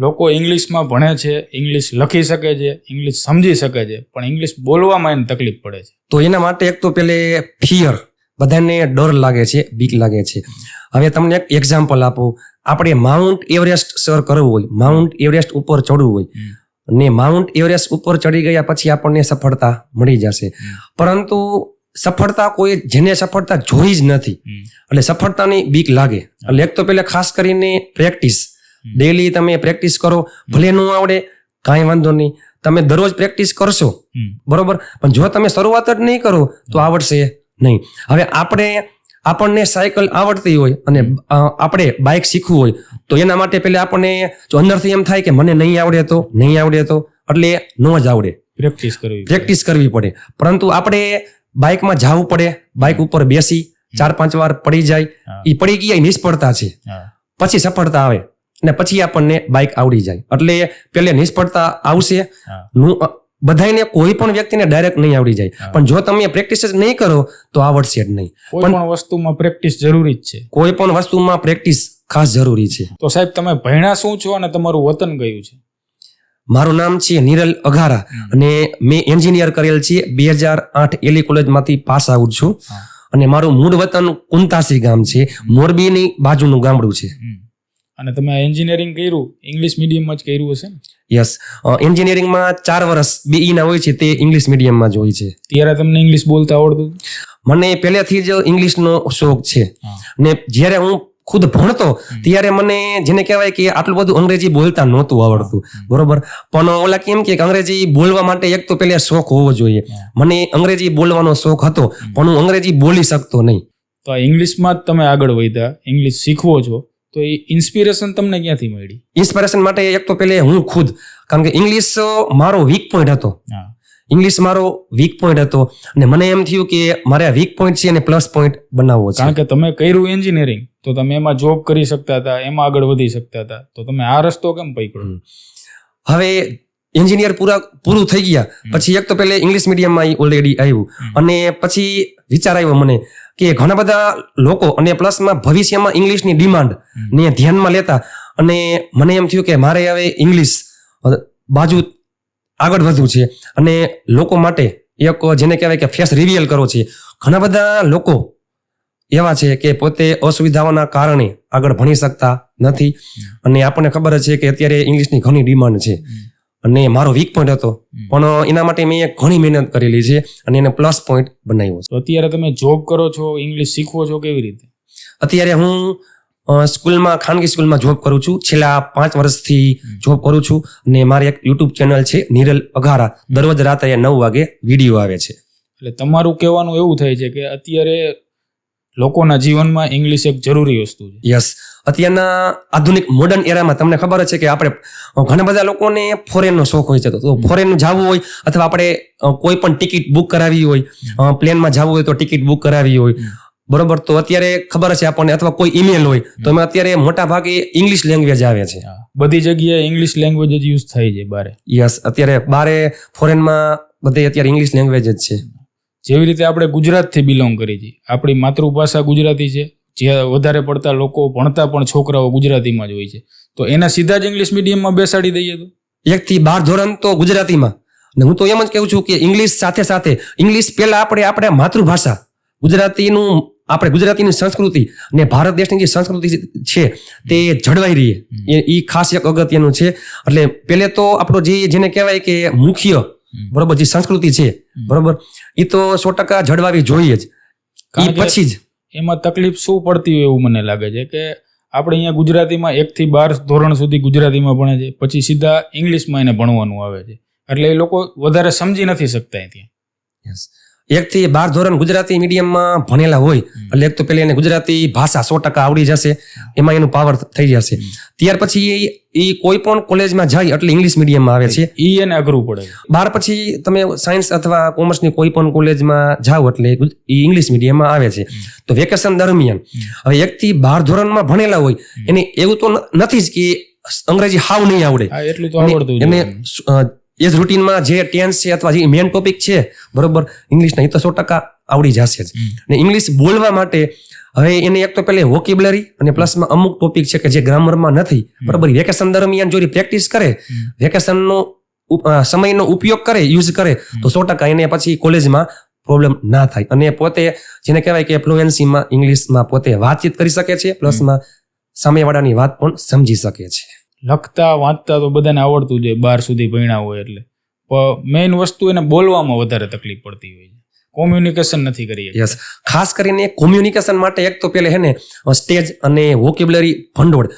લોકો ઇંગ્લિશમાં ભણે છે ઇંગ્લિશ લખી શકે છે ઇંગ્લિશ સમજી શકે છે પણ ઇંગ્લિશ બોલવામાં એને તકલીફ પડે છે. તો એના માટે એક તો પેલે ફિયર બધાને ડર લાગે છે બીક લાગે છે. હવે તમને એક એક્ઝામ્પલ આપું. આપણે માઉન્ટ એવરેસ્ટ સર કરવું હોય માઉન્ટ એવરેસ્ટ ઉપર ચડવું હોય. ને માઉન્ટ એવરેસ્ટ ઉપર ચડી ગયા પછી આપણને સફળતા મળી જશે. પરંતુ સફળતા કોઈ જેને સફળતા જોઈ જ નથી. એટલે સફળતાની બીક લાગે. એટલે એક તો પેલા ખાસ કરીને પ્રેક્ટિસ. ડેલી તમે પ્રેક્ટિસ કરો ભલે ન આવડે કાંઈ વાંધો નહીં. તમે દરરોજ પ્રેક્ટિસ કરશો બરોબર? પણ જો તમે શરૂઆત જ નહીં કરો તો આવડશે નહીં. હવે આપણે આપણને સાયકલ આવડતી હોય અને આપણે બાઇક શીખવું હોય તો એના માટે પહેલા આપણને જો અંદરથી એમ થાય કે મને નહીં આવડે તો નહીં આવડે તો એટલે ન જ આવડે. પ્રેક્ટિસ કરવી. પ્રેક્ટિસ કરવી પડે. પરંતુ આપણે બાઇકમાં જવું પડે બાઇક ઉપર બેસી ચાર પાંચ વાર પડી જાય એ પડી ગયા એ નિષ્ફળતા છે. પછી સફળતા આવે. અને પછી આપણને બાઇક આવડી જાય. એટલે પેલે નિષ્ફળતા આવશે. બધાને બધાયને કોઈ પણ વ્યક્તિને ડાયરેક્ટ નહીં આવડી જાય. પણ જો તમે પ્રેક્ટિસ જ નહીં કરો તો આવડશે જ નહીં. કોઈ પણ વસ્તુમાં પ્રેક્ટિસ જરૂરી જ છે. કોઈ પણ વસ્તુમાં પ્રેક્ટિસ ખાસ જરૂરી છે. તો સાહેબ તમે ભણ્યા શું છો અને તમારું વતન કયું છે? મારું નામ છે નિરલ અઘારા અને મેં એન્જિનિયર કરેલ છે. બે હજાર આઠ એલી કોલેજમાંથી પાસ આઉટ છું. અને મારું મૂળ વતન કુંતાસી ગામ છે. મોરબીની બાજુનું ગામડું છે. અને તમે એન્જિનિયરિંગ કર્યું ઇંગ્લિશ મીડિયમમાં જ કર્યું હશે ને? યસ એન્જિનિયરિંગમાં ચાર વર્ષ BE ના હોય છે તે ઇંગ્લિશ મીડિયમમાં જ હોય છે. ત્યારે તમને ઇંગ્લિશ બોલતા આવડતું મને પહેલેથી જ ઇંગ્લિશનો શોખ છે. ને જ્યારે હું ખુદ ભણતો ત્યારે મને જેને કહેવાય કે આટલું બધું અંગ્રેજી બોલતા નહોતું આવડતું. બરોબર? પણ ઓલા કેમ કે અંગ્રેજી બોલવા માટે એક તો પહેલા શોખ હોવો જોઈએ. મને અંગ્રેજી બોલવાનો શોખ હતો પણ હું અંગ્રેજી બોલી શકતો નહીં. તો ઇંગ્લિશમાં જ તમે આગળ વધ્યા. ઇંગ્લિશ શીખવો છો. તો એ ઇન્સ્પિરેશન તમને ક્યાંથી મળી? ઇન્સ્પિરેશન માટે એક તો પેલે હું ખુદ કારણ કે ઇંગ્લિશ મારો વીક પોઈન્ટ હતો. ઇંગ્લિશ મારો વીક પોઈન્ટ હતો. અને મને એમ થયું કે મારે આ વીક પોઈન્ટ છે અને પ્લસ પોઈન્ટ બનાવવો છે. કારણ કે તમે કર્યું એન્જિનિયરિંગ તો તમે એમાં જોબ કરી શકતા હતા એમાં આગળ વધી શકતા હતા. તો તમે આ રસ્તો કેમ પકડ્યો? હવે એન્જિનિયર પૂરા પૂરું થઈ ગયા. પછી એક તો પહેલે ઇંગ્લિશ મીડિયમમાં ઓલરેડી આવ્યું. અને પછી વિચાર આવ્યો મને કે ઘણા બધા લોકો અને પ્લસમાં ભવિષ્યમાં ઇંગ્લિશની ડિમાન્ડ ને ધ્યાનમાં લેતા અને મને એમ થયું કે મારે હવે ઇંગ્લિશ બાજુ આગળ વધવું છે. અને લોકો માટે એક જેને કહેવાય કે ફેસ રિવીલ કરો છે. ઘણા બધા લોકો એવા છે કે પોતે અસુવિધાઓના કારણે આગળ ભણી શકતા નથી. અને આપણને ખબર છે કે અત્યારે ઇંગ્લિશની ઘણી ડિમાન્ડ છે. અને મારો વીક પોઈન્ટ હતો. પણ એના માટે મેં ઘણી મહેનત કરેલી છે અને એને પ્લસ પોઈન્ટ બનાવ્યો છે. અત્યારે તમે જોબ કરો છો ઇંગ્લિશ શીખવો છો કેવી રીતે? અત્યારે હું સ્કૂલમાં ખાનગી સ્કૂલમાં જોબ કરું છું. છેલ્લા પાંચ વર્ષથી જોબ કરું છું અને મારી એક યુટ્યુબ ચેનલ છે નિરલ અઘારા. દરરોજ રાત્રે નવ વાગે વીડિયો આવે છે. એટલે તમારું કહેવાનું એવું થાય છે કે અત્યારે લોકોના જીવનમાં ઇંગ્લિશ એક જરૂરી વસ્તુ છે. યસ અત્યારના આધુનિક મોડર્ન એરામાં તમને ખબર છે કે આપણે ઘણા બધા લોકોને ફોરેનનો શોખ હોય છે. તો ફોરેન જવું હોય અથવા આપણે કોઈ પણ ટિકિટ બુક કરાવી હોય પ્લેનમાં જવું હોય તો ટિકિટ બુક કરાવી હોય. બરોબર? તો અત્યારે ખબર છે આપણને અથવા કોઈ ઈમેલ હોય તો અમે અત્યારે મોટા ભાગે ઇંગ્લિશ લેંગ્વેજ આવે છે. બધી જગ્યાએ ઇંગ્લિશ લેંગ્વેજ જ યુઝ થાય છે બારે. યસ અત્યારે બારે ફોરેનમાં બધે અત્યારે ઇંગ્લિશ લેંગ્વેજ જ છે. જેવી રીતે આપણે ગુજરાતથી બિલોંગ કરી છીએ આપણી માતૃભાષા ગુજરાતી છે. જે વધારે પડતા લોકો ભણતા પણ છોકરાઓ ગુજરાતીમાં જ હોય છે. તો એના સીધા જ ઇંગ્લિશ મીડિયમમાં બેસાડી દઈએ તો? એક થી બાર ધોરણ તો ગુજરાતીમાં. અને હું તો એમ જ કહું છું કે ઇંગ્લિશ સાથે સાથે ઇંગ્લિશ પહેલાં આપણે આપણે માતૃભાષા ગુજરાતીનું આપણે ગુજરાતીની સંસ્કૃતિ અને ભારત દેશની જે સંસ્કૃતિ છે તે જળવાઈ રહી એ ખાસ એક અગત્યનું છે. એટલે પહેલે તો આપણો જે જેને કહેવાય કે મુખ્ય બરોબર જે સંસ્કૃતિ છે બરોબર એ તો સો ટકા જળવાવી જોઈએ જ. એ પછી જ. એમાં તકલીફ શું પડતી હોય એવું મને લાગે છે કે આપણે અહીંયા ગુજરાતીમાં એકથી બાર ધોરણ સુધી ગુજરાતીમાં ભણે છે, પછી સીધા ઇંગ્લિશમાં એને ભણવાનું આવે છે. એટલે એ લોકો વધારે સમજી નથી શકતા ત્યાં થી બાર ધોરણ ગુજરાતી મીડિયમમાં ભણેલા હોય એટલે એક તો પેલી એને ગુજરાતી ભાષા સો ટકા આવડી જશે એમાં એનું પાવર થઈ જશે. ત્યાર પછી એ- એ કોઈ પણ કોલેજમાં જાય એટલે ઇંગ્લિશ મીડિયમમાં આવે છે. એ એને અઘરું પડે. બાર પછી તમે સાયન્સ અથવા કોમર્સની કોઈ પણ કોલેજમાં જાઓ એટલે એ ઇંગ્લિશ મીડિયમમાં આવે છે. તો વેકેશન દરમિયાન હવે એકથી બાર ધોરણમાં ભણેલા હોય એને એવું તો નથી જ કે અંગ્રેજી હાવ નહીં આવડે. એટલું તો આવડતું એને. એ જ રૂટીનમાં જે ટેન્સ છે અથવા જે મેન ટોપિક છે બરોબર ઇંગ્લિશના એ તો સો ટકા આવડી જશે જ. ને ઇંગ્લિશ બોલવા માટે હવે એને એક તો પેલે વોકેબ્લરી અને પ્લસમાં અમુક ટોપિક છે કે જે ગ્રામરમાં નથી બરાબર વેકેશન દરમિયાન જો પ્રેક્ટિસ કરે વેકેશનનો સમયનો ઉપયોગ કરે યુઝ કરે તો સો ટકા એને પછી કોલેજમાં પ્રોબ્લેમ ના થાય. અને પોતે જેને કહેવાય કે ફ્લુએન્સીમાં ઇંગ્લિશમાં પોતે વાતચીત કરી શકે છે પ્લસમાં સામેવાળાની વાત પણ સમજી શકે છે. લખતા વાંચતા તો બધાને આવડતું જ હોય બાર સુધી ભણ્યા હોય એટલે. મેઇન વસ્તુ એને બોલવામાં વધારે તકલીફ પડતી હોય છે. કોમ્યુનિકેશન નથી કરી યસ ખાસ કરીને કોમ્યુનિકેશન માટે એક તો પેલે હે ને સ્ટેજ અને વોકેબ્યુલરી ભંડોળ.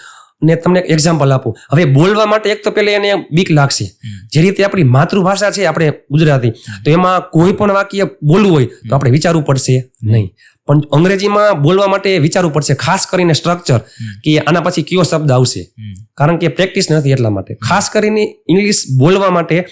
ને તમને એક્ઝામ્પલ આપું. હવે બોલવા માટે એક તો પેલે એને બીક લાગશે. જે રીતે આપણી માતૃભાષા છે આપણે ગુજરાતી તો એમાં કોઈ પણ વાક્ય બોલવું હોય તો આપણે વિચારવું પડશે નહીં. પણ અંગ્રેજીમાં બોલવા માટે વિચારવું પડશે ખાસ કરીને સ્ટ્રક્ચર કે આના પછી કયો શબ્દ આવશે. કારણ કે પ્રેક્ટિસ નથી એટલા માટે. ખાસ કરીને ઇંગ્લિશ બોલવા માટે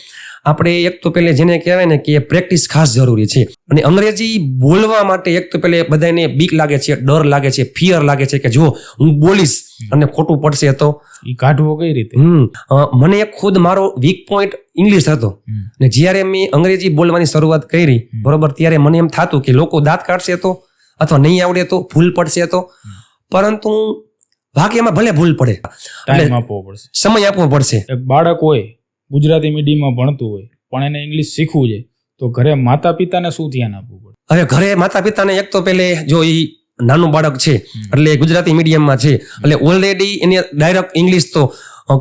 આપણે એક તો પહેલે જેને કહેવાય ને કે પ્રેક્ટિસ ખાસ જરૂરી છે. અને અંગ્રેજી બોલવા માટે એક તો પેલે બધાને બીક લાગે છે ડર લાગે છે ફિયર લાગે છે કે જો હું બોલીશ અને ખોટું પડશે તો. કાઢવો કઈ રીતે? હમ. મને ખુદ મારો વીક પોઈન્ટ ઇંગ્લિશ હતો. અને ને જ્યારે મેં અંગ્રેજી બોલવાની શરૂઆત કરી બરોબર ત્યારે મને એમ થતું કે લોકો દાંત કાઢશે તો અથવા નહીં આવડે તો ભૂલ પડશે તો. પરંતુ વાક્યમાં ભલે ભૂલ પડે ટાઈમ આપવો પડશે. સમય આપવો પડશે. બાળક હોય ગુજરાતી મીડિયમમાં ભણતું હોય પણ એને ઇંગ્લિશ શીખવું છે તો ઘરે માતા પિતાને શું ધ્યાન આપવું પડે? હવે ઘરે માતા પિતાને એક તો પેલે જો એ નાનું બાળક છે એટલે ગુજરાતી મીડિયમમાં છે એટલે ઓલરેડી એને ડાયરેક્ટ ઇંગ્લિશ તો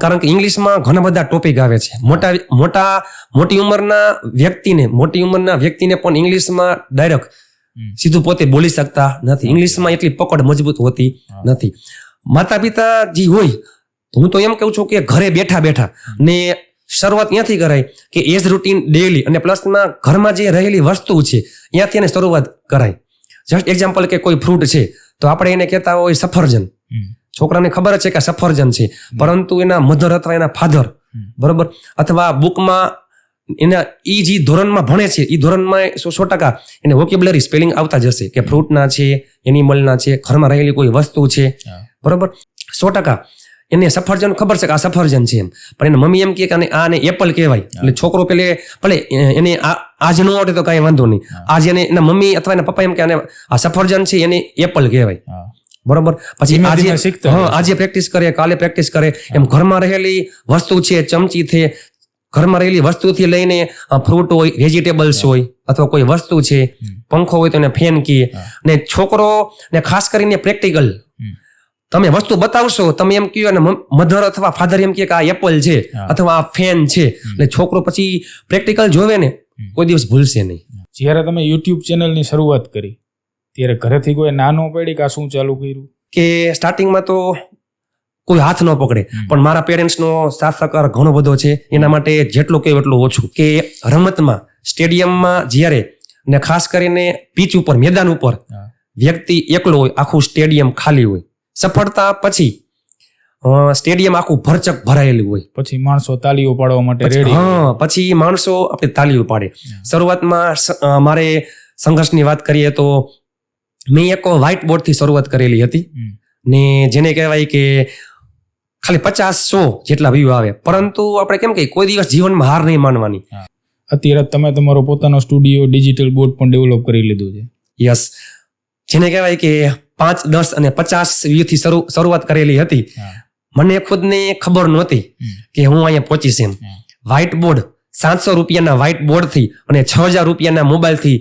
કારણ કે ઇંગ્લિશમાં ઘણા બધા ટોપિક આવે છે. મોટા મોટા મોટી ઉંમરના વ્યક્તિને મોટી ઉંમરના વ્યક્તિને પણ ઇંગ્લિશમાં ડાયરેક્ટ. સીધું પોતે બોલી શકતા નથી. ઇંગ્લિશમાં એટલી પકડ મજબૂત હોતી નથી. માતા પિતા જે હોય હું તો એમ કહું છું કે ઘરે બેઠા બેઠા ને શરૂઆત ત્યાંથી કરાય કે એજ રૂટીન ડેલી અને પ્લસમાં ઘરમાં જે રહેલી વસ્તુ છે ત્યાંથી એને શરૂઆત કરાય. જસ્ટ એક્ઝામ્પલ કે કોઈ ફ્રૂટ છે તો આપણે એને કહેતા હોય સફરજન. છોકરાને ખબર છે કે સફરજન છે પરંતુ એના મધર અથવા એના ફાધર બરોબર? અથવા બુકમાં એના એ જે ધોરણમાં ભણે છે એ ધોરણમાં સો સો ટકા એને વોકેબ્લરી સ્પેલિંગ આવતા જશે કે ફ્રૂટના છે એનિમલના છે ઘરમાં રહેલી કોઈ વસ્તુ છે. બરોબર? સો ટકા. એને સફરજન ખબર છે કે આ સફરજન છે એમ. પણ એને મમ્મી એમ કે આને આને એપલ કહેવાય. એટલે છોકરો પેલે ભલે એને આ આજ ન આવડે તો કાંઈ વાંધો નહીં. આજ એને એના મમ્મી અથવા એના પપ્પા એમ કે આને આ સફરજન છે એને એપલ કહેવાય. બરોબર? પછી આજે હા આજે પ્રેક્ટિસ કરે કાલે પ્રેક્ટિસ કરે. એમ ઘરમાં રહેલી વસ્તુ છે ચમચી છે ઘરમાં રહેલી વસ્તુથી લઈને ફ્રૂટ હોય વેજીટેબલ્સ હોય અથવા કોઈ વસ્તુ છે પંખો હોય તો એને ફેન કહીએ ને છોકરો ને ખાસ કરીને પ્રેક્ટિકલ તમે વસ્તુ બતાવશો તમે એમ કહો અને મધર અથવા ફાધર એમ કહે કે આ એપલ છે અથવા આ ફેન છે. એટલે છોકરો પછી પ્રેક્ટિકલ જોવે ને કોઈ દિવસ ભૂલશે નહીં. જ્યારે તમે યુટ્યુબ ચેનલની શરૂઆત કરી ત્યારે ઘરેથી કોઈ નાનો પડી કે આ શું ચાલુ કર્યું? કે સ્ટાર્ટિંગમાં તો કોઈ હાથ ન પકડે. પણ મારા પેરેન્ટ્સનો સાથ સહકાર ઘણો બધો છે. એના માટે જેટલું કે એટલું ઓછું. કે રમતમાં સ્ટેડિયમમાં જ્યારે ને ખાસ કરીને પીચ ઉપર મેદાન ઉપર વ્યક્તિ એકલો હોય આખું સ્ટેડિયમ ખાલી હોય. સફળતા પછી સ્ટેડિયમ આખું ભરચક ભરાયેલું હોય. પછી માણસો તાલીઓ પાડવા માટે રેડી હા પછી માણસો આપણે તાલીઓ પાડે. શરૂઆતમાં મારે સંઘર્ષની વાત કરીએ તો મેં એક વ્હાઇટ બોર્ડથી શરૂઆત કરેલી હતી. ને જેને કહેવાય કે ખાલી પચાસ સો જેટલા વ્યૂ આવે. પરંતુ આપણે કેમ કે કોઈ દિવસ જીવનમાં હાર નહીં માનવાની. અત્યારે તમે તમારો પોતાનો સ્ટુડિયો ડિજિટલ બોર્ડ પણ ડેવલપ કરી લીધું છે. યસ. જેને કહેવાય કે પાંચ દસ અને પચાસ વ્યૂથી શરૂ શરૂઆત કરેલી હતી. મને ખુદને ખબર નહોતી કે હું અહીંયા પહોંચીશ એમ. વ્હાઇટ બોર્ડ સાતસો રૂપિયાના વ્હાઇટ બોર્ડથી અને છ હજાર રૂપિયાના મોબાઈલથી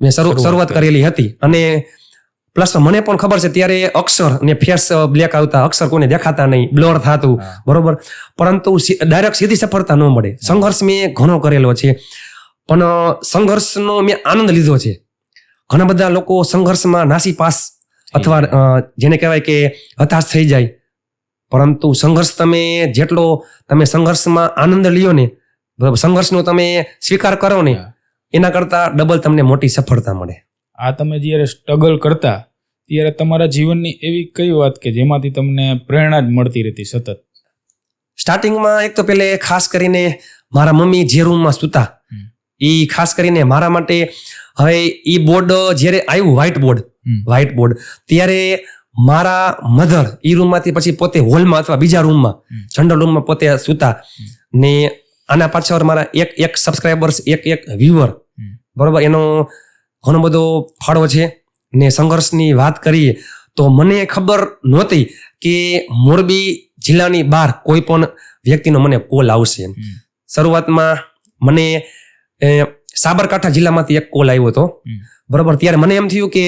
મેં શરૂ શરૂઆત શરૂઆત કરેલી હતી. અને પ્લસ મને પણ ખબર છે ત્યારે અક્ષર અને ફેસ બ્લેક આવતા અક્ષર કોઈને દેખાતા નહીં બ્લોર થતું બરોબર? પરંતુ ડાયરેક્ટ સીધી સફળતા ન મળે. સંઘર્ષ મેં ઘણો કરેલો છે. પણ સંઘર્ષનો મેં આનંદ લીધો છે. ઘણા બધા લોકો સંઘર્ષમાં નાસી પાસ અથવા જેને કહેવાય કે હતાશ થઈ જાય. પરંતુ સંઘર્ષ તમે જેટલો તમે સંઘર્ષમાં આનંદ લ્યો ને સંઘર્ષનો તમે સ્વીકાર કરો ને એના કરતાં ડબલ તમને મોટી સફળતા મળે. આ તમે જ્યારે સ્ટ્રગલ કરતા ત્યારે તમારા જીવનની એવી કઈ વાત કે જેમાંથી તમને પ્રેરણા જ મળતી રહેતી સતત? સ્ટાર્ટિંગમાં એક તો પેલે ખાસ કરીને મારા મમ્મી જે રૂમમાં સૂતા એ ખાસ કરીને મારા માટે હવે એ બોર્ડ જ્યારે આવ્યું વ્હાઇટ બોર્ડ. વ્હાઇટ બોર્ડ ત્યારે મારા મધર એ રૂમમાંથી પછી પોતે હોલમાં અથવા બીજા રૂમમાં જનરલ રૂમમાં પોતે સૂતા. ને આના પાછળ મારા એક એક સબસ્ક્રાઈબર્સ એક એક વ્યુઅર. બરોબર એનો ઘણો બધો ફાળો છે. ને સંઘર્ષની વાત કરીએ તો મને ખબર નહોતી કે મોરબી જિલ્લાની બહાર કોઈ પણ વ્યક્તિનો મને કોલ આવશે. શરૂઆતમાં મને સાબરકાંઠા જિલ્લામાંથી એક કોલ આવ્યો હતો. બરોબર ત્યારે મને એમ થયું કે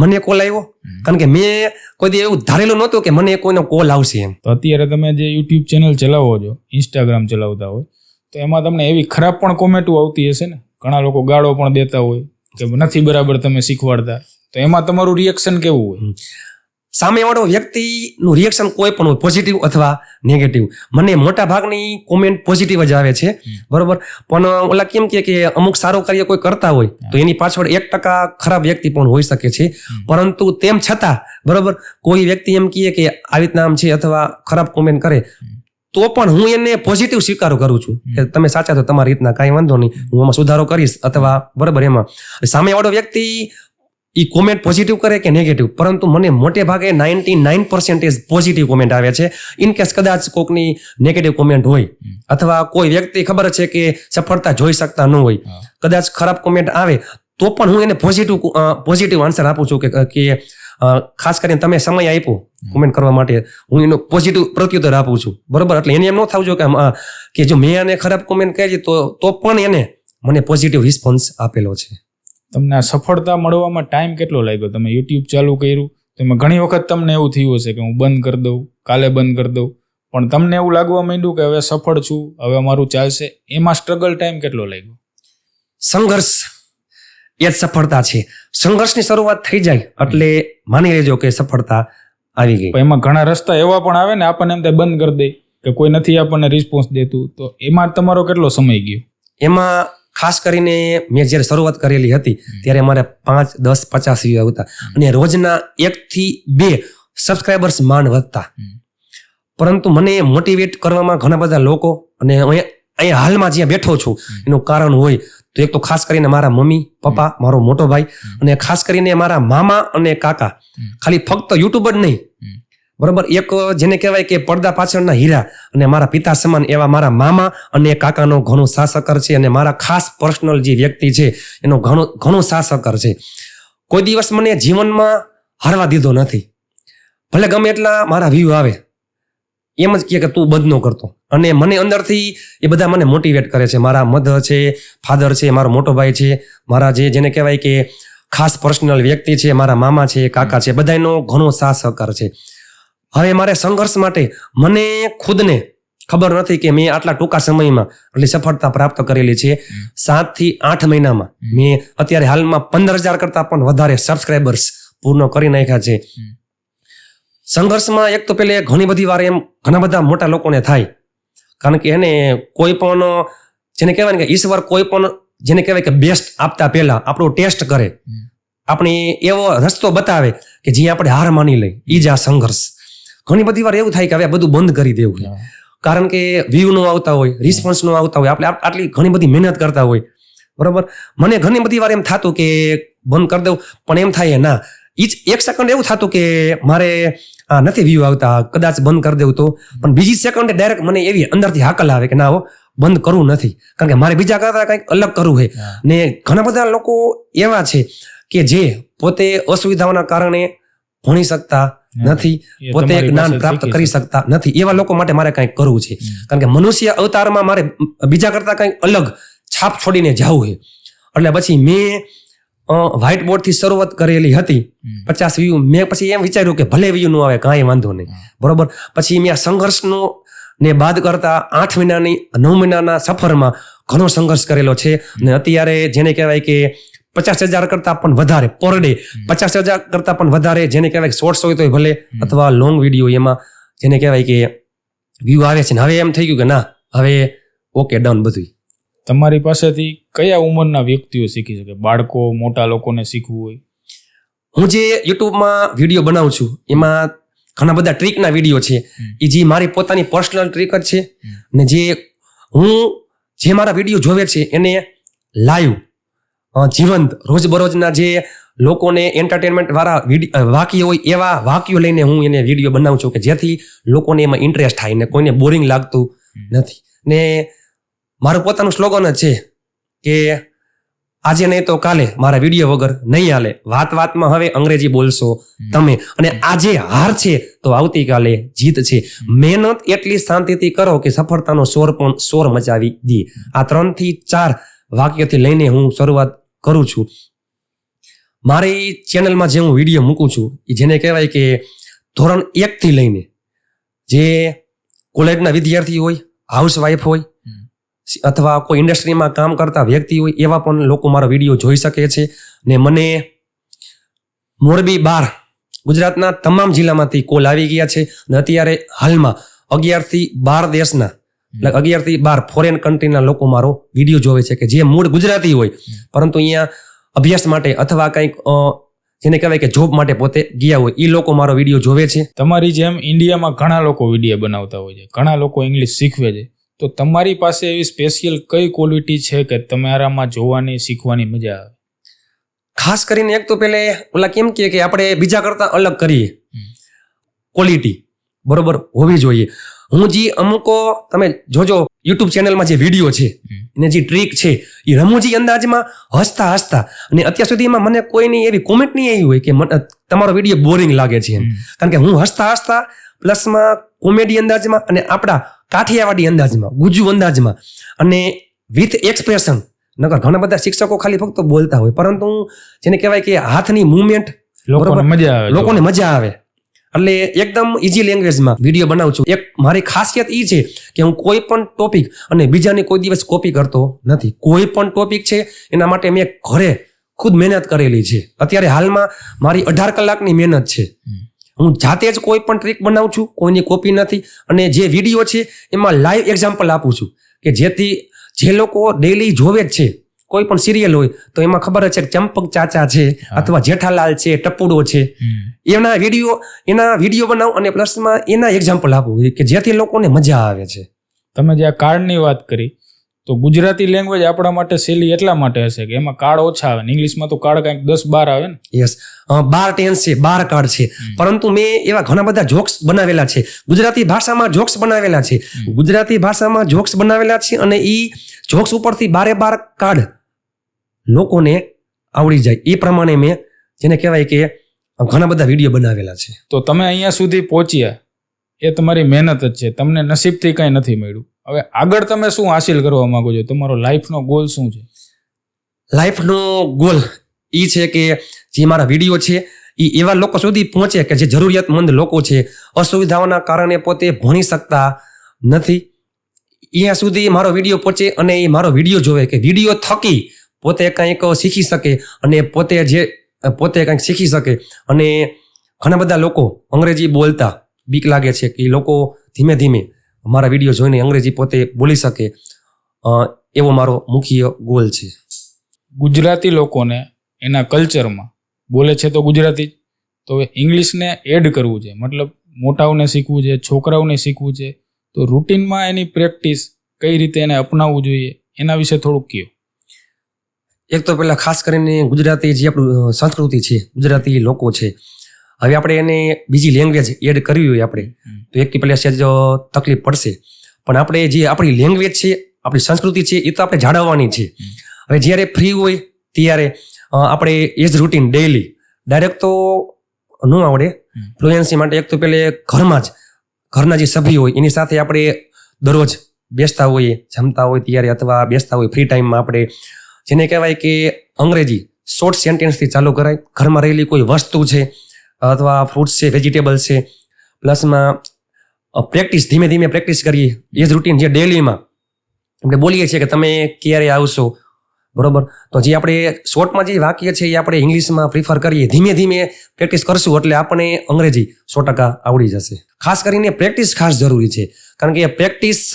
મને કોલ આવ્યો. કારણ કે મેં કોઈ દી એવું ધારેલું નહોતું કે મને કોઈનો કોલ આવશે એમ. તો અત્યારે તમે જે યુટ્યુબ ચેનલ ચલાવો છો ઇન્સ્ટાગ્રામ ચલાવતા હોય તો એમાં તમને એવી ખરાબ પણ કોમેન્ટો આવતી હશે ને? ઘણા લોકો ગાળો પણ દેતા હોય. કે નથી બરાબર તમે શીખવાડતા તો એમાં તમારું રિએક્શન કેવું હોય? સામેવાળો વ્યક્તિનું રિએક્શન કોઈ પણ હોય પોઝિટિવ અથવા નેગેટિવ મને મોટા ભાગની કોમેન્ટ પોઝિટિવ જ આવે છે. બરોબર? પણ ઓલા કેમ કે અમુક સારું કાર્ય કોઈ કરતા હોય તો એની પાછળ એક ટકા ખરાબ વ્યક્તિ પણ હોઈ શકે છે. પરંતુ તેમ છતાં બરોબર? કોઈ વ્યક્તિ એમ કહે કે આવી રીતના આમ છે અથવા ખરાબ કોમેન્ટ કરે તો પણ હું એને પોઝિટિવ સ્વીકારો કરું છું. કે તમે સાચા તો તમારી રીતના કાંઈ વાંધો નહીં. હું આમાં સુધારો કરીશ અથવા બરાબર એમાં. સામેવાળો વ્યક્તિ એ કોમેન્ટ પોઝિટિવ કરે કે નેગેટિવ પરંતુ મને મોટે ભાગે ninety nine percentage positive comment આવે છે. ઇન કેસ કદાચ કોકની નેગેટિવ કોમેન્ટ હોય અથવા કોઈ વ્યક્તિ ખબર છે કે સફળતા જોઈ શકતા ન હોય કદાચ ખરાબ કોમેન્ટ આવે તો પણ હું એને પોઝિટિવ પોઝિટિવ આન્સર આપું છું કે ખાસ કરીને તમે સમય આપ્યો કોમેન્ટ કરવા માટે હું એનો પોઝિટિવ પ્રત્યુત્તર આપું છું. બરોબર? એટલે એને એમ ન થવું જોઈએ કે જો મેં એને ખરાબ કોમેન્ટ કરી તો તો પણ એને મને પોઝિટિવ રિસ્પોન્સ આપેલો છે. તમને આ સફળતા મળવામાં ટાઈમ કેટલો લાગ્યો? તમે યુટ્યુબ ચાલુ કર્યું તેમાં ઘણી વખત તમને એવું થયું હશે કે હું બંધ કરી દઉં કાલે બંધ કરી દઉં. પણ તમને એવું લાગવા માંડ્યું કે હવે સફળ છું હવે મારું ચાલશે. એમાં સ્ટ્રગલ ટાઈમ કેટલો લાગ્યો? સંઘર્ષ. એ જ સફળતા છે. સંઘર્ષની શરૂઆત થઈ જાય એટલે માની લેજો કે સફળતા આવી ગઈ. એમાં ઘણા રસ્તા એવા પણ આવે ને આપણને એમ થાય બંધ કરી દે કે કોઈ નથી આપણને રિસ્પોન્સ દેતું. તો એમાં તમારો કેટલો સમય ગયો? એમાં ખાસ કરીને મેં જ્યારે શરૂઆત કરેલી હતી ત્યારે મારે પાંચ દસ પચાસ વ્યૂ આવતા. અને રોજના એકથી બે સબસ્ક્રાઈબર્સ માંડ વધતા. પરંતુ મને મોટિવેટ કરવામાં ઘણા બધા લોકો અને અહીંયા અહીંયા હાલમાં જ્યાં બેઠો છું એનું કારણ હોય તો એક તો ખાસ કરીને મારા મમ્મી પપ્પા મારો મોટો ભાઈ અને ખાસ કરીને મારા મામા અને કાકા. ખાલી ફક્ત યુટ્યુબ જ નહીં. બરાબર? એક જેને કહેવાય કે પડદા પાછળના હીરા અને મારા પિતા સમાન એવા મારા મામા અને કાકાનો ઘણો સાસકર છે અને મારા ખાસ પર્સનલ જે વ્યક્તિ છે એનો ઘણો ઘણો સાસકર છે. કોઈ દિવસ મને જીવનમાં હારવા દીધો નથી. ભલે ગમે એટલા મારા વ્યૂ આવે. એમ જ કહે કે તું બંધ ન કરતો. અને મને અંદરથી એ બધા મને મોટિવેટ કરે છે. મારા મધર છે ફાધર છે મારો મોટો ભાઈ છે મારા જે જેને કહેવાય કે ખાસ પર્સનલ વ્યક્તિ છે મારા મામા છે કાકા છે બધાનો ઘણો સાથ સહકાર છે. હવે મારે સંઘર્ષ માટે મને ખુદને ખબર નથી કે મેં આટલા ટૂંકા સમયમાં એટલી સફળતા પ્રાપ્ત કરેલી છે. સાતથી આઠ મહિનામાં મેં અત્યારે હાલમાં પંદર હજાર કરતા પણ વધારે સબસ્ક્રાઈબર્સ પૂર્ણ કરી નાખ્યા છે. સંઘર્ષમાં એક તો પેલે ઘણી બધી વાર એમ ઘણા બધા મોટા લોકોને થાય કારણ કે એને કોઈ પણ જેને કહેવાય ને કે ઈશ્વર કોઈ પણ જેને કહેવાય કે બેસ્ટ આપતા પહેલા આપણો ટેસ્ટ કરે. આપણે એવો રસ્તો બતાવે કે જે આપણે હાર માની લઈ ઈ જ આ સંઘર્ષ. ઘણી બધી વાર એવું થાય કે હવે બધું બંધ કરી દેવું કારણ કે વ્યૂ નો આવતા હોય રિસ્પોન્સ નો આવતા હોય આપણે આટલી ઘણી બધી મહેનત કરતા હોય. બરોબર? મને ઘણી બધી વાર એમ થતું કે બંધ કરી દઉં પણ એમ થાય ના. ઈ જ એક સેકન્ડ એવું થતું કે મારે નથી વ્યૂ આવતા કદાચ બંધ કરી દેવું તો. પણ બીજી સેકન્ડે ડાયરેક્ટ મને એવી અંદરથી હાકલ આવે કે ના હો બંધ કરવું નથી. કારણ કે મારે બીજા કરતા કંઈક અલગ કરવું છે. ને ઘણા બધા લોકો એવા છે કે જે પોતે અસુવિધાઓના કારણે ભણી શકતા નથી પોતે જ્ઞાન પ્રાપ્ત કરી શકતા નથી. એવા લોકો માટે મારે કંઈક કરવું છે. કારણ કે મનુષ્ય અવતારમાં મારે બીજા કરતા કંઈક અલગ છાપ છોડીને જવું છે. એટલે પછી મેં વ્હાઇટ બોર્ડથી શરૂઆત કરેલી હતી. પચાસ વ્યૂ. મેં પછી એમ વિચાર્યું કે ભલે વ્યૂ નું આવે કાંઈ વાંધો નહીં. બરોબર? પછી મેં સંઘર્ષનો ને બાદ કરતા આઠ મહિનાની નવ મહિનાના સફરમાં ઘણો સંઘર્ષ કરેલો છે. ને અત્યારે જેને કહેવાય કે પચાસ હજાર કરતા પણ વધારે પર ડે. પચાસ હજાર કરતા પણ વધારે જેને કહેવાય શોર્ટ્સ હોય તો ભલે અથવા લોંગ વીડિયો એમાં જેને કહેવાય કે વ્યૂ આવે છે. ને હવે એમ થઈ ગયું કે ના હવે ઓકે ડન બધું તમારી પાસેથી કયા ઉંમરના વ્યક્તિઓ શીખી શકે? બાળકો મોટા લોકોને શીખવું હોય? હું જે યુટ્યુબમાં વીડિયો બનાવું છું એમાં ઘણા બધા ટ્રીકના વીડિયો છે. એ જે મારી પોતાની પર્સનલ ટ્રીક જ છે. ને જે હું જે મારા વીડિયો જોવે છે એને લાઈવ જીવંત રોજબરોજના જે લોકોને એન્ટરટેનમેન્ટ વાળા વાક્ય હોય એવા વાક્યો લઈને હું એને વીડિયો બનાવું છું કે જેથી લોકોને એમાં ઇન્ટરેસ્ટ થાય ને કોઈને બોરિંગ લાગતું નથી. ને મારું પોતાનું સ્લોગન જ છે કે આજે નહીં તો કાલે મારા વીડિયો વગર નહીં હાલે. વાત વાતમાં હવે અંગ્રેજી બોલશો તમે. અને આજે હાર છે તો આવતીકાલે જીત છે. મહેનત એટલી શાંતિથી કરો કે સફળતાનો સોર પણ સોર મચાવી દે. આ ત્રણથી ચાર વાક્યથી લઈને હું શરૂઆત કરું છું. મારી ચેનલમાં જે હું વીડિયો મૂકું છું એ જેને કહેવાય કે ધોરણ એકથી લઈને જે કોલેજના વિદ્યાર્થી હોય હાઉસવાઈફ હોય હમ. અથવા કોઈ ઇન્ડસ્ટ્રીમાં કામ કરતા વ્યક્તિ હોય એવા પણ લોકો મારો વીડિયો જોઈ શકે છે. ને મને મોરબી બાર ગુજરાતના તમામ જિલ્લામાંથી કોલ આવી ગયા છે. અને અત્યારે હાલમાં અગિયારથી બાર દેશના એટલે અગિયારથી બાર ફોરેન કન્ટ્રીના લોકો મારો વીડિયો જોવે છે કે જે મૂળ ગુજરાતી હોય. પરંતુ અહીંયા અભ્યાસ માટે અથવા કંઈક જેને કહેવાય કે જોબ માટે પોતે ગયા હોય એ લોકો મારો વીડિયો જોવે છે. તમારી જેમ ઇન્ડિયામાં ઘણા લોકો વીડિયો બનાવતા હોય છે. ઘણા લોકો ઇંગ્લિશ શીખવે છે. તો તમારી પાસે એવી સ્પેશિયલ કઈ ક્વોલિટી છે કે તમારામાં જોવાની શીખવાની મજા આવે? ખાસ કરીને એક તો પેલે ઓલા કેમ કહે કે આપણે બીજા કરતા અલગ કરીએ. ક્વોલિટી બરોબર હોવી જોઈએ. હું જે અમુકો તમે જોજો યુટ્યુબ ચેનલમાં જે વીડિયો છે હમ. ને જે ટ્રીક છે એ રમૂજી અંદાજમાં હસતા હસતા અને અત્યાર સુધીમાં મને કોઈની એવી કોમેન્ટ નહીં આવી હોય કે તમારો વીડિયો બોરિંગ લાગે છે કારણ કે હું હસતા હસતા પ્લસમાં કોમેડી અંદાજમાં અને આપણા કાઠિયાવાડી અંદાજમાં ગુજુ અંદાજમાં અને વિથ એક્સપ્રેશન નકર ઘણા બધા શિક્ષકો ખાલી ફક્ત બોલતા હોય પરંતુ જેને કહેવાય કે હાથની મુવમેન્ટ લોકોને મજા આવે એટલે એકદમ ઇઝી લેંગ્વેજમાં વીડિયો બનાવું છું. એક મારી ખાસિયત એ છે કે હું કોઈ પણ ટોપિક અને બીજાની કોઈ દિવસ કોપી કરતો નથી. કોઈ પણ ટોપિક છે એના માટે મેં ઘરે ખુદ મહેનત કરેલી છે. અત્યારે હાલમાં મારી અઢાર કલાકની મહેનત છે. હું જાતે જ કોઈ પણ ટ્રીક બનાવું છું કોઈની કોપી નથી અને જે વીડિયો છે એમાં લાઈવ એક્ઝામ્પલ આપું છું કે જેથી જે લોકો ડેલી જોવે જ છે કોઈ પણ સિરિયલ હોય તો એમાં ખબર છે કે ચંપક ચાચા છે અથવા જેઠાલાલ છે ટપુડો છે. એના વીડિયો એના વીડિયો બનાવું અને પ્લસમાં એના એક્ઝામ્પલ આપું કે જેથી લોકોને મજા આવે છે. તમે જે આ કાર્ડની વાત કરી તો ગુજરાતી લેંગ્વેજ આપણા માટે સહેલી એટલા માટે હશે કે એમાં કાર્ડ ઓછા આવે ને ઇંગ્લિશમાં તો કાર્ડ કંઈક દસ બાર આવે ને. યસ બાર ટેન્સ છે બાર કાર્ડ છે. પરંતુ મેં એવા ઘણા બધા જોક્સ બનાવેલા છે. ગુજરાતી ભાષામાં જોક્સ બનાવેલા છે. ગુજરાતી ભાષામાં જોક્સ બનાવેલા છે અને એ જોક્સ ઉપરથી બારે બાર કાર્ડ લોકોને આવડી જાય. એ પ્રમાણે મેં જેને કહેવાય કે ઘણા બધા વીડિયો બનાવેલા છે. તો તમે અહીંયા સુધી પહોંચ્યા. એ તમારી મહેનત જ છે. તમને નસીબથી કંઈ નથી મળ્યું. હવે આગળ તમે શું હાસિલ કરવા માંગો છો? તમારો લાઈફનો ગોલ શું છે? લાઈફનો ગોલ એ છે કે જે મારા વીડિયો છે એ એવા લોકો સુધી પહોંચે કે જે જરૂરિયાતમંદ લોકો છે. અસુવિધાઓના કારણે પોતે ભણી શકતા નથી. અહીંયા સુધી મારો વીડિયો પહોંચે અને એ મારો વીડિયો જોવે કે વીડિયો થકી પોતે કંઈક શીખી શકે અને પોતે જે, પોતે કંઈક શીખી શકે. અને ઘણા બધા લોકો અંગ્રેજી બોલતા બીક લાગે છે કે એ લોકો ધીમે ધીમે મારા વીડિયો જોઈને અંગ્રેજી પોતે બોલી શકે એવો મારો મુખ્ય ગોલ છે. ગુજરાતી લોકોને એના કલ્ચરમાં બોલે છે તો ગુજરાતી જ તો ઇંગ્લિશને એડ કરવું છે મતલબ મોટાઓને શીખવું છે છોકરાઓને શીખવું છે તો રૂટીનમાં એની પ્રેક્ટિસ કઈ રીતે એને અપનાવવું જોઈએ એના વિશે થોડુંક કહો એક તો પહેલાં ખાસ કરીને ગુજરાતી જે આપણું સંસ્કૃતિ છે ગુજરાતી લોકો છે હવે આપણે એને બીજી લેંગ્વેજ એડ કરવી હોય આપણે તો એકથી પહેલાં સહેજ તકલીફ પડશે. પણ આપણે જે આપણી લેંગ્વેજ છે આપણી સંસ્કૃતિ છે એ તો આપણે જાળવવાની છે. હવે જ્યારે ફ્રી હોય ત્યારે આપણે એજ રૂટીન ડેઈલી ડાયરેક્ટ તો ન આવડે. ફ્લુએન્સી માટે એક તો પહેલે ઘરમાં જ ઘરના જે સભ્ય હોય એની સાથે આપણે દરરોજ બેસતા હોઈએ જમતા હોય ત્યારે અથવા બેસતા હોય ફ્રી ટાઈમમાં આપણે જેને કહેવાય કે અંગ્રેજી શોર્ટ સેન્ટેન્સથી ચાલુ કરાય. ઘરમાં રહેલી કોઈ વસ્તુ છે અથવા ફ્રૂટ્સ છે વેજીટેબલ છે. પ્લસમાં પ્રેક્ટિસ ધીમે ધીમે પ્રેક્ટિસ કરીએ. એ જ રૂટીન જે ડેલીમાં આપણે બોલીએ છીએ કે તમે ક્યારે આવશો. બરોબર? તો જે આપણે શોર્ટમાં જે વાક્ય છે, એ આપણે ઇંગ્લિશમાં પ્રિફર કરીએ. ધીમે ધીમે પ્રેક્ટિસ કરશું એટલે આપણે અંગ્રેજી સો ટકા આવડી જશે. ખાસ કરીને પ્રેક્ટિસ ખાસ જરૂરી છે. કારણ કે પ્રેક્ટિસ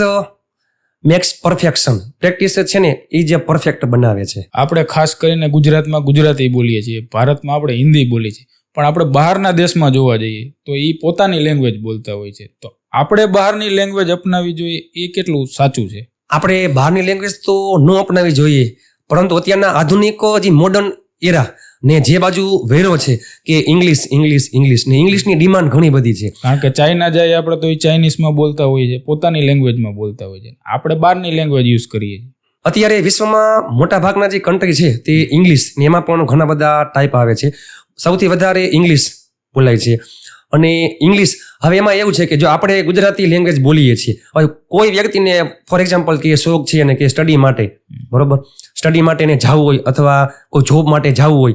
મેક્સ પરફેક્શન પ્રેક્ટિસ છે ને, એ જે પરફેક્ટ બનાવે છે. આપણે ખાસ કરીને ગુજરાતમાં ગુજરાતી બોલીએ છીએ. ભારતમાં આપણે હિન્દી બોલીએ છીએ. પણ આપણે બહારના દેશમાં જોવા જઈએ તો એ પોતાની લેંગ્વેજ બોલતા હોય છે. તો આપણે બહારની લેંગ્વેજ અપનાવી જોઈએ એ કેટલું સાચું છે? આપણે બહારની લેંગ્વેજ તો ન અપનાવી જોઈએ પરંતુ અત્યારના આધુનિક જે મોડર્ન એરા ને જે બાજુ વેરો છે કે ઇંગ્લિશ ઇંગ્લિશ ઇંગ્લિશ ને ઇંગ્લિશની ડિમાન્ડ ઘણી બધી છે. કારણ કે ચાઇના જાય આપણે તો એ ચાઇનીઝમાં બોલતા હોઈએ છે પોતાની લેંગ્વેજમાં બોલતા હોય છે આપણે બહારની લેંગ્વેજ યુઝ કરીએ છીએ. અત્યારે વિશ્વમાં મોટા ભાગના જે કન્ટ્રી છે તે ઇંગ્લિશ ને એમાં પણ ઘણા બધા ટાઈપ આવે છે. સૌથી વધારે ઇંગ્લિશ બોલાય છે. અને ઇંગ્લિશ હવે એમાં એવું છે કે જો આપણે ગુજરાતી લેંગ્વેજ બોલીએ છીએ હવે કોઈ વ્યક્તિને ફોર એક્ઝામ્પલ કે શોખ છે અને કે સ્ટડી માટે બરોબર? સ્ટડી માટે એને જવું હોય અથવા કોઈ જોબ માટે જવું હોય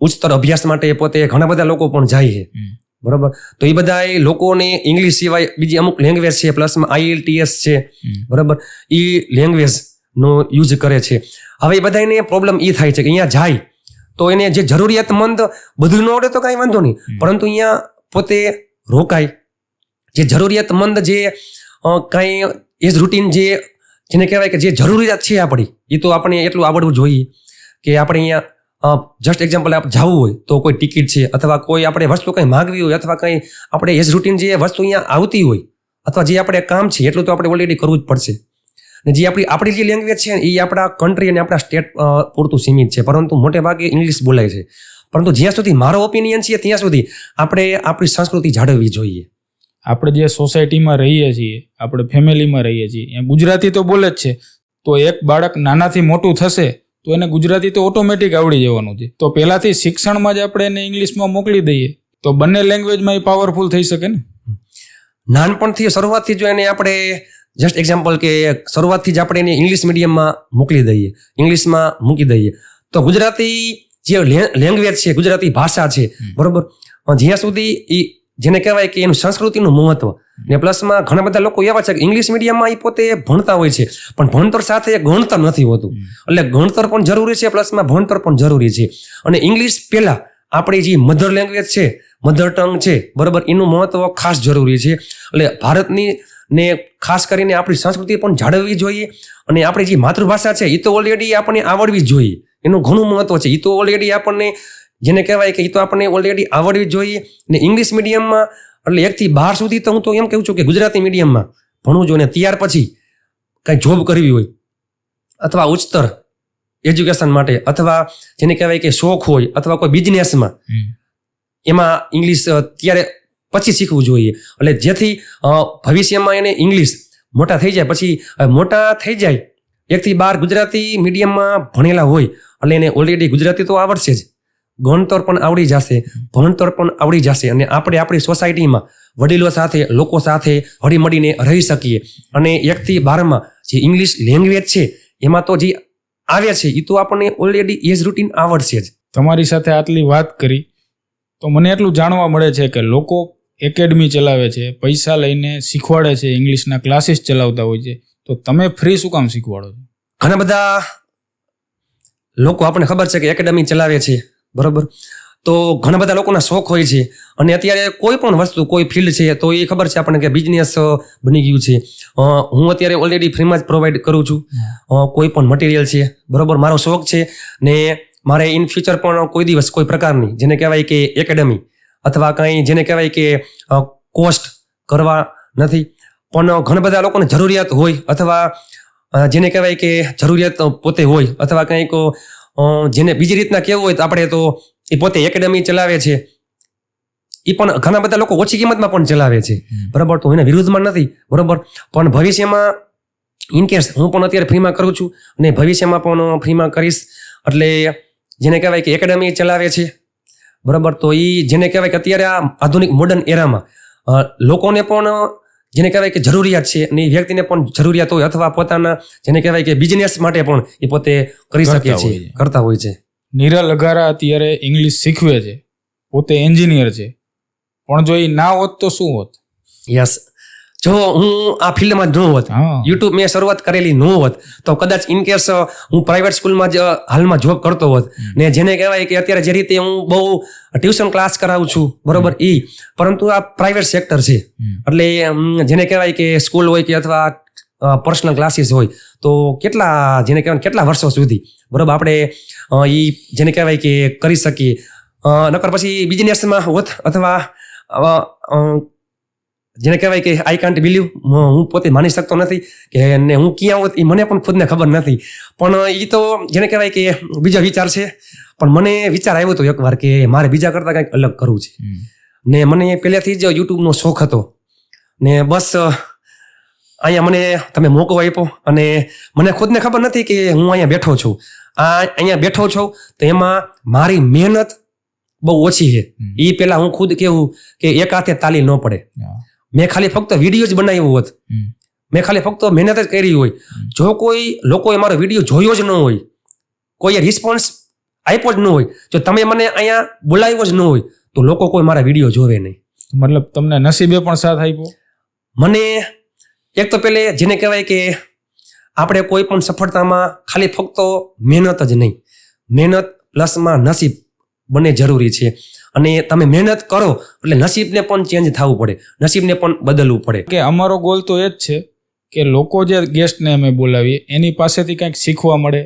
ઉચ્ચતર અભ્યાસ માટે પોતે ઘણા બધા લોકો પણ જાય છે. બરોબર? તો એ બધા લોકોને ઇંગ્લિશ સિવાય બીજી અમુક લેંગ્વેજ છે પ્લસમાં આઈએલટીએસ છે બરોબર? બરાબર એ લેંગ્વેજનો યુઝ કરે છે. હવે એ બધાને પ્રોબ્લેમ એ થાય છે કે અહીંયા જાય તો એને જે જરૂરિયાતમંદ બધું ન આવડે તો કાંઈ વાંધો નહીં. પરંતુ અહીંયા પોતે રોકાય. જે જરૂરિયાતમંદ જે કાંઈ એજ રૂટીન જે જેને કહેવાય કે જે જરૂરિયાત છે આપણી એ તો આપણે એટલું આવડવું જોઈએ કે આપણે અહીંયા જસ્ટ એક્ઝામ્પલ આપ જવું હોય તો કોઈ ટિકિટ છે અથવા કોઈ આપણે વસ્તુ કંઈ માગવી હોય અથવા કંઈ આપણે એજ રૂટીન જે વસ્તુ અહીંયા આવતી હોય અથવા જે આપણે કામ છે એટલું તો આપણે ઓલરેડી કરવું જ પડશે. ને જે આપણી આપણી જે લેંગ્વેજ છે એ આપણા કન્ટ્રી અને આપણા સ્ટેટ પૂરતું સીમિત છે. પરંતુ મોટે ભાગે ઇંગ્લિશ બોલાય છે. પરંતુ જ્યાં સુધી મારો ઓપિનિયન છે ત્યાં સુધી આપણે આપણી સંસ્કૃતિ જાળવવી જોઈએ. આપણે જે સોસાયટીમાં રહીએ છીએ આપણે ફેમિલીમાં રહીએ છીએ અહીંયા ગુજરાતી તો બોલે જ છે તો એક બાળક નાનાથી મોટું થશે તો એને ગુજરાતી તો ઓટોમેટિક આવડી જવાનું છે. તો પહેલાંથી શિક્ષણમાં જ આપણે એને ઇંગ્લિશમાં મોકલી દઈએ. તો બંને લેંગ્વેજમાં એ પાવરફુલ થઈ શકે ને? નાનપણથી શરૂઆતથી જો એને આપણે જસ્ટ એક્ઝામ્પલ કે શરૂઆતથી જ આપણે એને ઇંગ્લિશ મીડિયમમાં મોકલી દઈએ. ઇંગ્લિશમાં મૂકી દઈએ. તો ગુજરાતી જે લેંગ્વેજ છે ગુજરાતી ભાષા છે. બરોબર? જ્યાં સુધી એ જેને કહેવાય કે એનું સંસ્કૃતિનું મહત્વ ને પ્લસમાં ઘણા બધા લોકો એવા છે કે ઇંગ્લિશ મીડિયમમાં એ પોતે ભણતા હોય છે પણ ભણતર સાથે ગણતર નથી હોતું. એટલે ગણતર પણ જરૂરી છે પ્લસમાં ભણતર પણ જરૂરી છે. અને ઇંગ્લિશ પહેલાં આપણી જે મધર લેંગ્વેજ છે મધર ટંગ છે બરાબર? એનું મહત્વ ખાસ જરૂરી છે. એટલે ભારતની ને ખાસ કરીને આપણી સંસ્કૃતિ પણ જાળવવી જોઈએ અને આપણી જે માતૃભાષા છે એ તો ઓલરેડી આપણને આવડવી જ જોઈએ. એનું ઘણું મહત્વ છે. એ તો ઓલરેડી આપણને જેને કહેવાય કે એ તો આપણને ઓલરેડી આવડવી જોઈએ. ને ઇંગ્લિશ મીડિયમમાં એટલે એકથી બાર સુધી તો હું તો એમ કહું છું કે ગુજરાતી મીડિયમમાં ભણવું જોઈએ. ત્યાર પછી કાંઈ જોબ કરવી હોય અથવા ઉચ્ચતર એજ્યુકેશન માટે અથવા જેને કહેવાય કે શોખ હોય અથવા કોઈ બિઝનેસમાં એમાં ઇંગ્લિશ ત્યારે પછી શીખવું જોઈએ. એટલે જેથી ભવિષ્યમાં એને ઇંગ્લિશ મોટા થઈ જાય. પછી મોટા થઈ જાય, એકથી બાર ગુજરાતી મીડિયમમાં ભણેલા હોય, એટલે એને ઓલરેડી ગુજરાતી તો આવડશે જ. ગણતર પણ આવડી જશે, ભણતર પણ આવડી જશે. અને આપણે આપણી સોસાયટીમાં વડીલો સાથે, લોકો સાથે હળીમળીને રહી શકીએ. અને એકથી બારમાં જે ઇંગ્લિશ લેંગ્વેજ છે, એમાં તો જે આવે છે એ તો આપણને ઓલરેડી એજ રૂટીન આવડશે જ. તમારી સાથે આટલી વાત કરી, તો મને એટલું જાણવા મળે છે કે લોકો એકેડમી ચલાવે છે, પૈસા લઈને શીખવાડે છે, ઇંગ્લિશના ક્લાસીસ ચલાવતા હોય છે, તો તમે ફ્રી શું કામ શીખવાડો છો? ઘણા બધા લોકો આપણને ખબર છે કે એકેડમી ચલાવે છે, બરોબર? તો ઘણા બધા લોકોના શોખ હોય છે, અને અત્યારે કોઈ પણ વસ્તુ, કોઈ ફિલ્ડ છે, તો એ ખબર છે આપણને કે બિઝનેસ બની ગયું છે. હું અત્યારે ઓલરેડી ફ્રીમાં જ પ્રોવાઈડ કરું છું. કોઈ પણ મટીરિયલ છે, બરોબર? મારો શોખ છે ને મારે ઇન ફ્યુચર પણ કોઈ દિવસ કોઈ પ્રકારની, જેને કહેવાય કે એકેડમી અથવા કંઈ જેને કહેવાય કે કોસ્ટ કરવા નથી. પણ ઘણા બધા લોકોને જરૂરિયાત હોય અથવા જેને કહેવાય કે જરૂરિયાત પોતે હોય અથવા કંઈક જેને બીજી રીતના કહેવું હોય તો આપણે તો એ પોતે એકેડમી ચલાવે છે. એ પણ ઘણા બધા લોકો ઓછી કિંમતમાં પણ ચલાવે છે. બરાબર તો એના વિરુદ્ધમાં નથી. બરાબર પણ ભવિષ્યમાં ઇન કેસ હું પણ અત્યારે ફ્રીમાં કરું છું અને ભવિષ્યમાં પણ ફ્રીમાં કરીશ એટલે જેને કહેવાય કે એકેડમી ચલાવે છે. બરાબર? તો એ જેને કહેવાય કે અત્યારે આ આધુનિક મોડર્ન એરામાં લોકોને પણ જેને કહેવાય કે જરૂરિયાત છે અને એ વ્યક્તિને પણ જરૂરિયાત હોય અથવા પોતાના જેને કહેવાય કે બિઝનેસ માટે પણ એ પોતે કરી શકે છે કરતા હોય છે. નીરા લગારા અત્યારે ઇંગ્લિશ શીખવે છે પોતે એન્જિનિયર છે. પણ જો એ ના હોત તો શું હોત? યસ જો હું આ ફિલ્ડમાં ન હોત યુટ્યુબ મેં શરૂઆત કરેલી ન હોત તો કદાચ ઇન કેસ હું પ્રાઇવેટ સ્કૂલમાં જ હાલમાં જોબ કરતો હોત. ને જેને કહેવાય કે અત્યારે જે રીતે હું બહુ ટ્યુશન ક્લાસ કરાવું છું બરોબર એ પરંતુ આ પ્રાઇવેટ સેક્ટર છે. એટલે જેને કહેવાય કે સ્કૂલ હોય કે અથવા પર્સનલ ક્લાસીસ હોય તો કેટલા જેને કહેવાય કેટલા વર્ષો સુધી બરોબર આપણે એ જેને કહેવાય કે કરી શકીએ. નકર પછી બિઝનેસમાં હોત અથવા જેને કહેવાય કે આઈ કાન્ટ બિલીવ હું પોતે માની શકતો નથી કે ને હું ક્યાં હોત એ મને પણ ખુદને ખબર નથી. પણ એ તો જેને કહેવાય કે બીજા વિચાર છે. પણ મને વિચાર આવ્યો હતો એકવાર કે મારે બીજા કરતાં કંઈક અલગ કરવું છે. ને મને પહેલેથી જ યુટ્યુબનો શોખ હતો. ને બસ અહીંયા મને તમે મોકો આપ્યો અને મને ખુદને ખબર નથી કે હું અહીંયા બેઠો છું. આ અહીંયા બેઠો છું તો એમાં મારી મહેનત બહુ ઓછી છે. એ પહેલાં હું ખુદ કેવું કે એક હાથે તાલી ન પડે. મેં ખાલી ફક્ત વીડિયો જ બનાવ્યો હોત. મેં ખાલી ફક્ત મહેનત જ કરી હોય. જો કોઈ લોકોએ મારો વીડિયો જોયો જ ન હોય કોઈએ રિસ્પોન્સ આપ્યો જ ન હોય જો તમે મને અહીંયા બોલાવ્યો જ ન હોય તો લોકો કોઈ મારા વીડિયો જોવે નહીં. મતલબ તમને નસીબે પણ સાથ આપ્યો? મને એક તો પેલે જેને કહેવાય કે આપણે કોઈ પણ સફળતામાં ખાલી ફક્ત મહેનત જ નહીં. મહેનત પ્લસમાં નસીબ બંને જરૂરી છે. અને તમે મહેનત કરો, એટલે નસીબને પણ ચેન્જ થવું પડે, નસીબને પણ બદલવું પડે. કે અમારો ગોલ તો એ જ છે કે લોકો જે ગેસ્ટને અમે બોલાવીએ, એની પાસેથી કંઈક શીખવા મળે,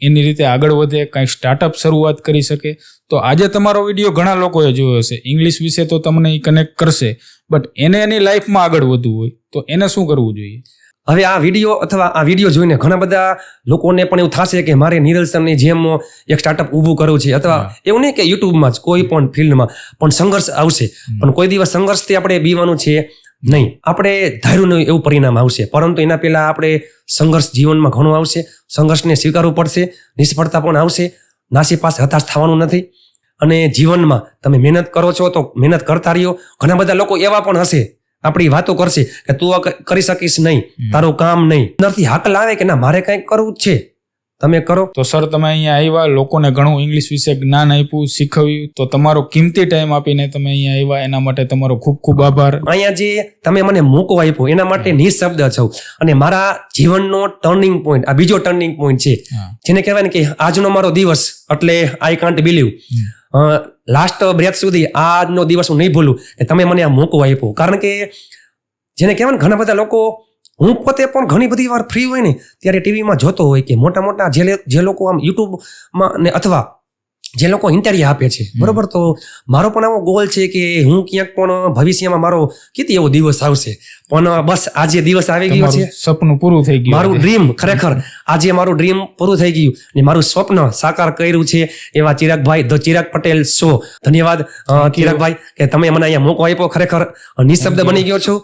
એની રીતે આગળ વધે, કંઈક સ્ટાર્ટઅપ શરૂઆત કરી શકે. તો આજે તમારો વીડિયો ઘણા લોકોએ જોયો હશે. ઇંગ્લિશ વિશે તો તમને એ કનેક્ટ કરશે બટ એને એની લાઈફમાં આગળ વધવું હોય, તો એને શું કરવું જોઈએ? હવે આ વીડિયો અથવા આ વીડિયો જોઈને ઘણા બધા લોકોને પણ એવું થશે કે મારે નીરજ સરની જેમ એક સ્ટાર્ટઅપ ઊભું કરવું છે અથવા એવું નહીં કે યુટ્યુબમાં જ કોઈ પણ ફિલ્ડમાં પણ સંઘર્ષ આવશે. પણ કોઈ દિવસ સંઘર્ષથી આપણે બીવાનું છે નહીં. આપણે ધાર્યું નહીં એવું પરિણામ આવશે. પરંતુ એના પહેલાં આપણે સંઘર્ષ જીવનમાં ઘણો આવશે. સંઘર્ષને સ્વીકારવું પડશે. નિષ્ફળતા પણ આવશે. નાસી પાસે હતાશ થવાનું નથી. અને જીવનમાં તમે મહેનત કરો છો તો મહેનત કરતા રહ્યો. ઘણા બધા લોકો એવા પણ હશે. આપણી વાતો કરશે કે તું કરી શકીશ નહીં તારું કામ નહીં. અંદરથી હાકલ આવે કે ના મારે કંઈક કરવું જ છે. તમે કરો. તો સર તમે અહીંયા આવ્યા લોકોને ઘણું ઇંગ્લિશ વિશે જ્ઞાન આપ્યું શીખવ્યું. તો તમારો કિંમતી ટાઈમ આપીને તમે અહીંયા આવ્યા એના માટે તમારો ખૂબ ખૂબ આભાર. અહીંયા જે તમે મને મોકો આપ્યો એના માટે નિઃશબ્દ છો. અને મારા જીવનનો ટર્નિંગ પોઈન્ટ આ બીજો ટર્નિંગ પોઈન્ટ છે. જેને કહેવાય ને કે આજનો મારો દિવસ એટલે I can't believe last breath સુધી આજનો દિવસ હું નહીં ભૂલું કે તમે મને આ મોકો આપ્યો. કારણ કે જેને કહેવાય ને, ઘણા બધા લોકો, હું પોતે પણ ઘણી બધી વાર ફ્રી હોય ને, ત્યારે ટીવીમાં જોતો હોય કે મોટા મોટા જે જે લોકો આમ યુટ્યુબમાં ને અથવા જે લોકો ઇન્ટરવ્યુ આપે છે. બરોબર? તો મારો પણ એવો ગોલ છે કે હું ક્યાંક પણ ભવિષ્યમાં મારો કીધી એવો દિવસ આવશે? પણ બસ આજે દિવસ આવી ગયો છે. સપનું પૂરું થઈ ગયું મારું ડ્રીમ ખરેખર આજે મારું ડ્રીમ પૂરું થઈ ગયું અને મારું સ્વપ્ન સાકાર કર્યું છે એવા ચિરાગભાઈ ધ ચિરાગ પટેલ શો ધન્યવાદ ચિરાગભાઈ કે તમે મને અહીંયા મોકો આપ્યો ખરેખર. નિશબ્દ બની ગયો છું.